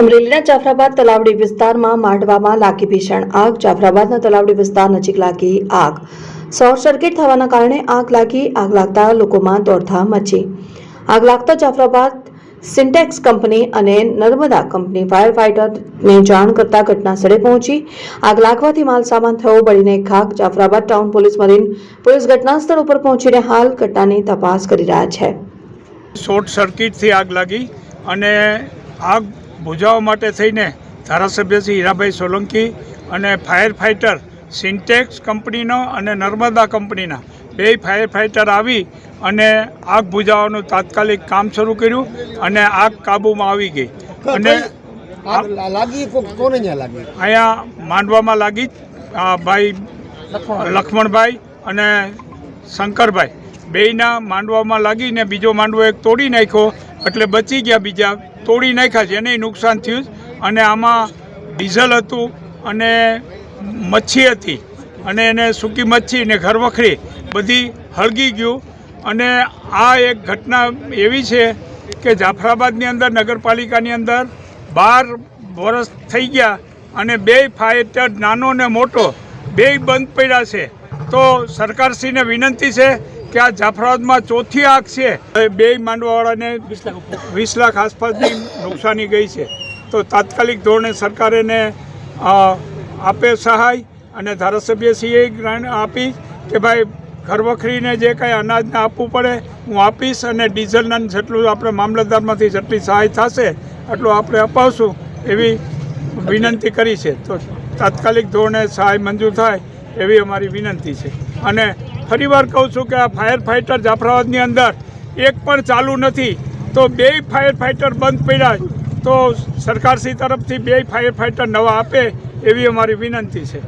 અમરેલીના જાફરાબાદ તલાવડી વિસ્તારમાં માંડવામાં લાગી ભીષણ આગ. જાફરાબાદના તલાવડી વિસ્તાર નજીક લાગી આગ. શોર્ટ સર્કિટ થવાના કારણે આગ લાગી, આગ લાગતા લોકોમાં દોડધામ મચી. આગ લાગતા જાફરાબાદ સિન્ટેક્સ કંપની અને નર્મદા કંપની ફાયર ફાઇટરને જાણ કરતા ઘટના સ્થળે પહોંચી. આગ લાગવાથી માલ સામાન થયો, બળીને ખાક. Jafrabad town police marine police ઘટના સ્થળ ઉપર પહોંચીને હાલ ઘટનાની તપાસ કરી રહ્યા છે. શોર્ટ સર્કિટથી આગ લાગી અને આગ બુઝાવવા માટે થઈને ધારાસભ્ય શ્રી હીરાભાઈ સોલંકી અને ફાયર ફાઇટર સિન્ટેક્સ કંપનીનો અને નર્મદા કંપનીના બે ફાયર ફાઇટર આવી અને આગ બુઝાવવાનું તાત્કાલિક કામ શરૂ કર્યું અને આગ કાબૂમાં આવી ગઈ. અને લાગી કોને લાગી? અહીંયા માંડવામાં લાગી ભાઈ લક્ષ્મણભાઈ અને શંકરભાઈ. બેયના માંડવામાં લાગીને બીજો માંડવો એક તોડી નાખ્યો એટલે બચી ગયા બીજા. તોડી નાખ્યા છે. એને નુકસાન થયું અને આમાં ડીઝલ હતું અને મચ્છી હતી. અને એને સૂકી મચ્છી ને ઘરવખરી બધી હળગી ગયું. અને આ એક ઘટના એવી છે કે જાફરાબાદની અંદર, નગરપાલિકાની અંદર બાર વર્ષ થઈ ગયા અને બે ફાઇટર નાનો ને મોટો બે બંધ પડ્યા છે. તો સરકારશ્રીને વિનંતી છે આ જાફરાબાદમાં ચોથી આગ છે. બે માંડવાવાળાને વીસ લાખ આસપાસની નુકસાની ગઈ છે. તો તાત્કાલિક ધોરણે સરકારે એને આપે સહાય અને ધારાસભ્યશ્રીએ ગ્રાન્ટ આપી કે ભાઈ ઘરવખરીને જે કાંઈ અનાજને આપવું પડે, હું આપીશ અને ડીઝલના જેટલું આપણે મામલતદારમાંથી જેટલી સહાય થશે, એટલું આપણે અપાવશું એવી વિનંતી કરી છે. તો તાત્કાલિક ધોરણે સહાય મંજૂર થાય એવી અમારી વિનંતી છે. અને ફરીવાર કહું છું કે આ ફાયર ફાઇટર જાફરાબાદની અંદર એક પણ ચાલુ નથી, તો બે ફાયર ફાઇટર બંધ પડ્યા, તો સરકારશ્રી તરફથી બે ફાયર ફાઇટર નવા આપે એવી અમારી વિનંતી છે.